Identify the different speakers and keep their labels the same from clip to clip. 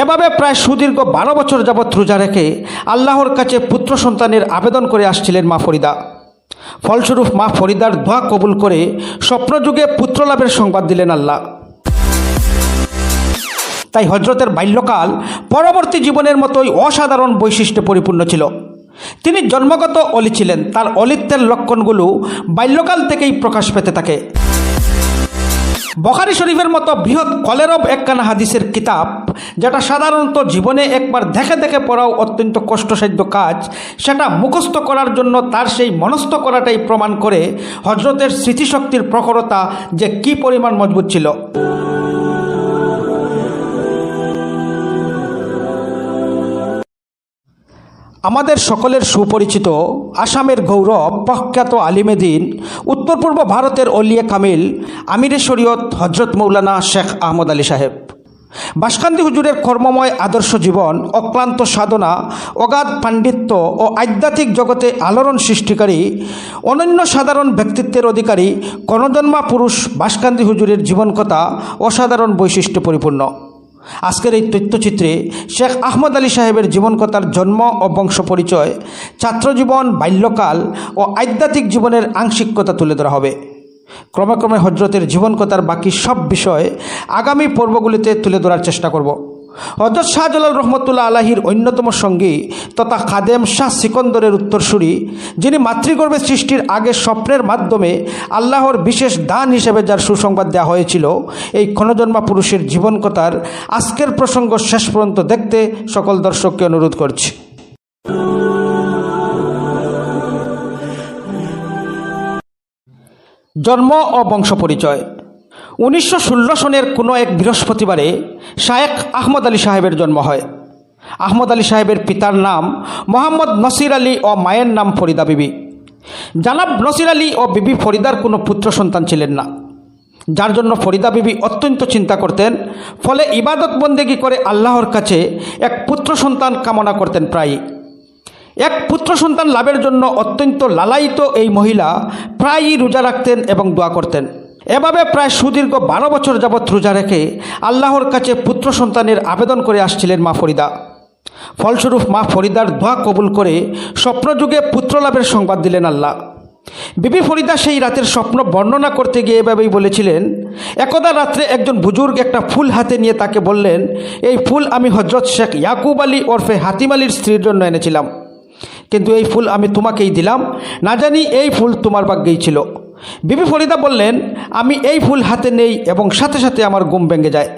Speaker 1: এভাবে প্রায় সুদীর্ঘ বারো বছর যাবৎ রোজা রেখে আল্লাহর কাছে পুত্র সন্তানের আবেদন করে আসছিলেন মা ফরিদা। ফলস্বরূপ মা ফরিদার দোয়া কবুল করে স্বপ্নযুগে পুত্র লাভের সংবাদ দিলেন আল্লাহ। তাই হজরতের বাল্যকাল পরবর্তী জীবনের মতোই অসাধারণ বৈশিষ্ট্যে পরিপূর্ণ ছিল। তিনি জন্মগত অলি ছিলেন, তার অলিত্বের লক্ষণগুলো বাল্যকাল থেকেই প্রকাশ পেতে থাকে। বখারি শরীফের মতো বৃহৎ কলেরব একখানা হাদিসের কিতাব, যেটা সাধারণত জীবনে একবার দেখে দেখে পড়াও অত্যন্ত কষ্টসাধ্য কাজ। সেটা মুখস্থ করার জন্য তার সেই মনস্থ করাটাই প্রমাণ করে হজরতের স্মৃতিশক্তির প্রখরতা যে কি পরিমাণ মজবুত ছিল। আমাদের সকলের সুপরিচিত আসামের গৌরব প্রখ্যাত আলিমেদিন উত্তর পূর্ব ভারতের অলিয়া কামিল, আমিরে শরীয়ত হজরত মৌলানা শেখ আহমদ আলী সাহেব। বাসকান্দি হুজুরের কর্মময় আদর্শ জীবন, অক্লান্ত সাধনা, অগাধ পাণ্ডিত্য ও আধ্যাত্মিক জগতে আলোড়ন সৃষ্টিকারী, অনন্য সাধারণ ব্যক্তিত্বের অধিকারী কর্ণজন্মা পুরুষ বাসকান্দি হুজুরের জীবনকথা অসাধারণ বৈশিষ্ট্য পরিপূর্ণ আজকের এই তথ্যচিত্রে শেখ আহমদ আলী সাহেবের জীবনকথার জন্ম ও বংশ পরিচয়, ছাত্রজীবন, বাল্যকাল ও আধ্যাত্মিক জীবনের আংশিকতা তুলে ধরা হবে। ক্রমে ক্রমে হজরতের জীবনকথার বাকি সব বিষয় আগামী পর্বগুলিতে তুলে ধরার চেষ্টা করব। হজরত শাহজালাল রহমতুল্লাহ আলাহির অন্যতম সঙ্গী তথা খাদেম শাহ সিকন্দরের উত্তরসূরি, যিনি মাতৃগর্ভে সৃষ্টির আগে স্বপ্নের মাধ্যমে আল্লাহর বিশেষ দান হিসেবে যার সুসংবাদ দেওয়া হয়েছিল, এই ক্ষণজন্মা পুরুষের জীবনকথার আজকের প্রসঙ্গ শেষ পর্যন্ত দেখতে সকল দর্শককে অনুরোধ করছি। জন্ম ও বংশ পরিচয়। উনিশশো ষোলো সনের কোনো এক বৃহস্পতিবারে শায়েখ আহমদ আলী সাহেবের জন্ম হয়। আহমদ আলী সাহেবের পিতার নাম মোহাম্মদ নসির আলী ও মায়ের নাম ফরিদা বিবি। জানাব নসির আলী ও বিবি ফরিদার কোনো পুত্র সন্তান ছিলেন না। যার জন্য ফরিদা বিবি অত্যন্ত চিন্তা করতেন, ফলে ইবাদত বন্দেগী করে আল্লাহর কাছে এক পুত্র সন্তান কামনা করতেন প্রায়ই। এক পুত্র সন্তান লাভের জন্য অত্যন্ত লালায়িত এই মহিলা প্রায়ই রোজা রাখতেন এবং দোয়া করতেন। এভাবে প্রায় সুদীর্ঘ বারো বছর যাবৎ রোজা রেখে আল্লাহর কাছে পুত্র সন্তানের আবেদন করে আসছিলেন মা ফরিদা। ফলস্বরূপ মা ফরিদার দোয়া কবুল করে স্বপ্নযুগে পুত্র লাভের সংবাদ দিলেন আল্লাহ। বিবি ফরিদা সেই রাতের স্বপ্ন বর্ণনা করতে গিয়ে এভাবেই বলেছিলেন, একদা রাত্রে একজন বুজুর্গ একটা ফুল হাতে নিয়ে তাকে বললেন, এই ফুল আমি হজরত শেখ ইয়াকুব আলী ওরফে হাতিম আলীর স্ত্রীর জন্য এনেছিলাম। কিন্তু এই ফুল আমি তোমাকেই দিলাম। না জানি এই ফুল তোমার ভাগ্যেই ছিল বিবি ফরিদা বললেন, আমি এই ফুল হাতে নেই এবং সাথে সাথে আমার ঘুম ভেঙে যায়।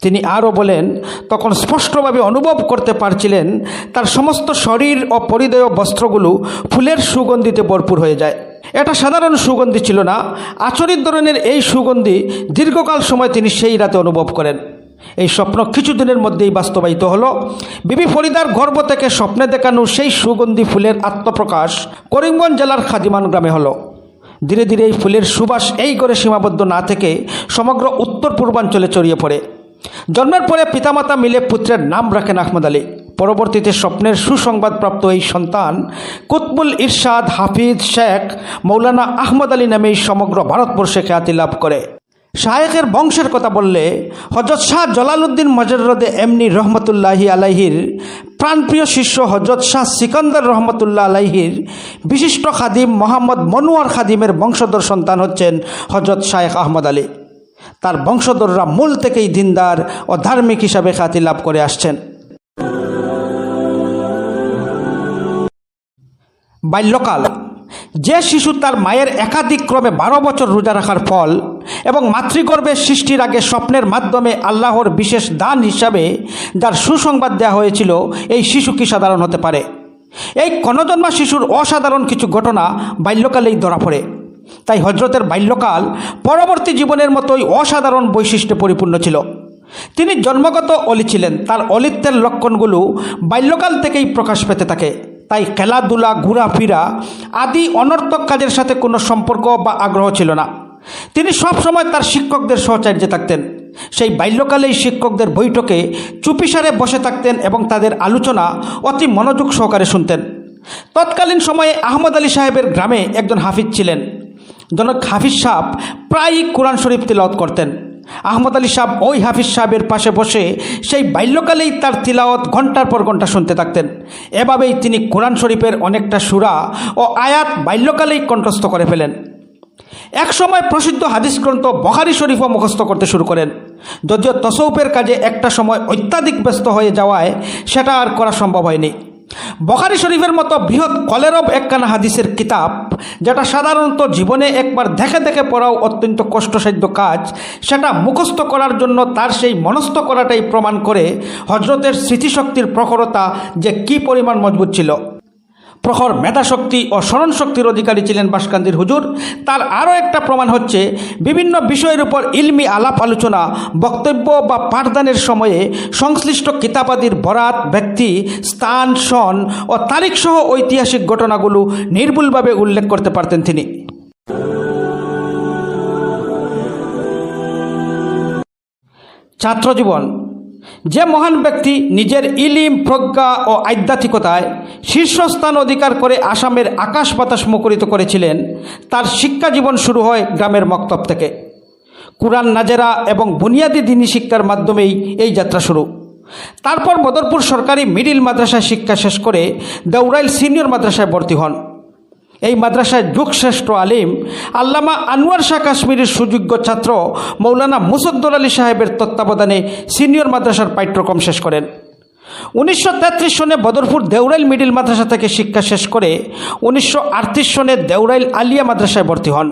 Speaker 1: তিনি আরও বলেন, তখন স্পষ্টভাবে অনুভব করতে পারছিলেন, তার সমস্ত শরীর ও পরিধেয় বস্ত্রগুলো ফুলের সুগন্ধিতে ভরপুর হয়ে যায়। এটা সাধারণ সুগন্ধি ছিল না, আচরিত ধরনের এই সুগন্ধি দীর্ঘকাল সময় তিনি সেই রাতে অনুভব করেন। এই স্বপ্ন কিছুদিনের মধ্যেই বাস্তবায়িত হলো। বিবি ফরিদার গর্ভ থেকে স্বপ্নে দেখানো সেই সুগন্ধি ফুলের আত্মপ্রকাশ করিমগঞ্জ জেলার খাদিমান গ্রামে হলো। ধীরে ধীরে এই ফুলের সুবাস এই করে সীমাবদ্ধ না থেকে সমগ্র উত্তর পূর্বাঞ্চলে ছড়িয়ে পড়ে। জন্মের পরে পিতামাতা মিলে পুত্রের নাম রাখেন আহমদ আলী। পরবর্তীতে স্বপ্নের সুসংবাদপ্রাপ্ত এই সন্তান কুতবুল ইরশাদ হাফিজ শেখ মৌলানা আহমদ আলী নামেই সমগ্র ভারতবর্ষে খ্যাতি লাভ করে। শায়েখের বংশের কথা বললে হজরত শাহ জলালুদ্দিন মজররদে এমনি রহমতুল্লাহি আলাইহির প্রাণপ্রিয় শিষ্য হজরত শাহ সিকন্দর রহমতুল্লাহ আলাইহির বিশিষ্ট খাদিম মোহাম্মদ মনোয়ার খাদিমের বংশধর সন্তান হচ্ছেন হজরত শায়েখ আহমদ আলী। তার বংশধররা মূল থেকেই দিনদার ও ধার্মিক হিসাবে খ্যাতি লাভ করে আসছেন। বাল্যকাল যে শিশু তার মায়ের একাধিক ক্রমে বারো বছর রোজা রাখার ফল এবং মাতৃগর্ভের সৃষ্টির আগে স্বপ্নের মাধ্যমে আল্লাহর বিশেষ দান হিসাবে যার সুসংবাদ দেওয়া হয়েছিল, এই শিশু কি সাধারণ হতে পারে? এই কনজন্মা শিশুর অসাধারণ কিছু ঘটনা বাল্যকালেই ধরা পড়ে। তাই হজরতের বাল্যকাল পরবর্তী জীবনের মতোই অসাধারণ বৈশিষ্ট্যে পরিপূর্ণ ছিল। তিনি জন্মগত অলি ছিলেন, তার অলিত্বের লক্ষণগুলো বাল্যকাল থেকেই প্রকাশ পেতে থাকে। তাই খেলাধুলা, ঘোরাফেরা আদি অনর্থক কাজের সাথে কোনো সম্পর্ক বা আগ্রহ ছিল না। তিনি সবসময় তার শিক্ষকদের সহচার্যে থাকতেন। সেই বাল্যকালেই শিক্ষকদের বৈঠকে চুপিসারে বসে থাকতেন এবং তাদের আলোচনা অতি মনোযোগ সহকারে শুনতেন। তৎকালীন সময়ে আহমদ আলী সাহেবের গ্রামে একজন হাফিজ ছিলেন। জনক হাফিজ সাহ প্রায়ই কোরআন শরীফ তিলাওয়াত করতেন। আহমদ আলী সাহেব ওই হাফিজ সাহেবের পাশে বসে সেই বাল্যকালেই তার তিলাওয়াত ঘণ্টার পর ঘণ্টা শুনতে থাকতেন। এভাবেই তিনি কোরআন শরীফের অনেকটা সুরা ও আয়াত বাল্যকালেই কণ্ঠস্থ করে ফেলেন। একসময় প্রসিদ্ধ হাদিস গ্রন্থ বখারি শরীফও মুখস্থ করতে শুরু করেন। যদিও তসৌফের কাজে একটা সময় অত্যাধিক ব্যস্ত হয়ে যাওয়ায় সেটা আর করা সম্ভব হয়নি। বখারি শরীফের মতো বৃহৎ কলেরব একখানা হাদিসের কিতাব, যেটা সাধারণত জীবনে একবার দেখে দেখে পড়াও অত্যন্ত কষ্টসাধ্য কাজ। সেটা মুখস্থ করার জন্য তার সেই মনস্থ করাটাই প্রমাণ করে হজরতের স্মৃতিশক্তির প্রখরতা যে কি পরিমাণ মজবুত ছিল। প্রখর মেধাশক্তি ও স্মরণশক্তির অধিকারী ছিলেন বাসকান্দির হুজুর। তার আরও একটা প্রমাণ হচ্ছে, বিভিন্ন বিষয়ের উপর ইলমি আলাপ আলোচনা, বক্তব্য বা পাঠদানের সময়ে সংশ্লিষ্ট কিতাবাদির বরাত, ব্যক্তি, স্থান সন ও তারিখসহ ঐতিহাসিক ঘটনাগুলো নির্ভুলভাবে উল্লেখ করতে পারতেন তিনি। ছাত্রজীবন যে মহান ব্যক্তি নিজের ইলিম, প্রজ্ঞা ও আধ্যাত্মিকতায় শীর্ষস্থান অধিকার করে আসামের আকাশ বাতাস মুখরিত করেছিলেন, তার শিক্ষা জীবন শুরু হয় গ্রামের মক্তব থেকে। কুরআন নাজেরা এবং বুনিয়াদী দিনী শিক্ষার মাধ্যমেই এই যাত্রা শুরু। তারপর বদরপুর সরকারি মিডিল মাদ্রাসায় শিক্ষা শেষ করে দেউরাইল সিনিয়র মাদ্রাসায় ভর্তি হন। এই মাদ্রাসায় যুগশ্রেষ্ঠ আলিম, আল্লামা আনোয়ার শাহ কাশ্মীরের সুযোগ্য ছাত্র মৌলানা মুসদ্দুল আলী সাহেবের তত্ত্বাবধানে সিনিয়র মাদ্রাসার পাঠ্যক্রম শেষ করেন। উনিশশো তেত্রিশ সনে বদরপুর দেউরাইল মিডিল মাদ্রাসা থেকে শিক্ষা শেষ করে উনিশশো আটত্রিশ সনে দেউরাইল আলিয়া মাদ্রাসায় ভর্তি হন।